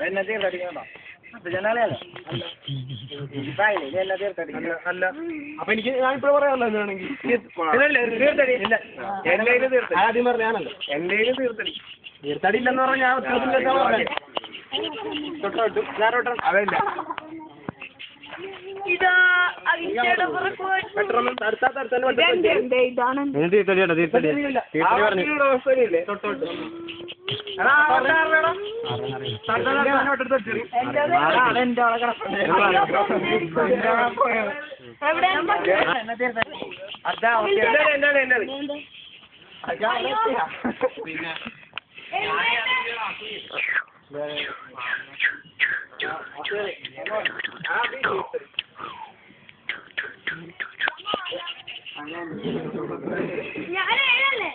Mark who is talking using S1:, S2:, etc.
S1: എന്നെ. തീർത്തടിക്കണോ
S2: അപ്പൊ എനിക്ക് പറയാമല്ലോ ആദ്യം പറഞ്ഞാണല്ലോ
S1: എന്റെ തീർത്തടി
S2: തീർത്തടി ഇല്ലെന്ന് പറഞ്ഞാൽ ഞാൻ
S1: അതല്ല.
S3: ഇതെന്ത് ഇതാണ്?
S4: തീർത്തടിയാട്ടോ തീർത്തടി തീർത്തടി പറഞ്ഞു.
S1: അവസ്ഥയില്ലേ
S3: എന്റെ എവിടെ
S1: അതാ എന്റെ എന്റെ
S3: ഞാൻ ഏഴല്ലേ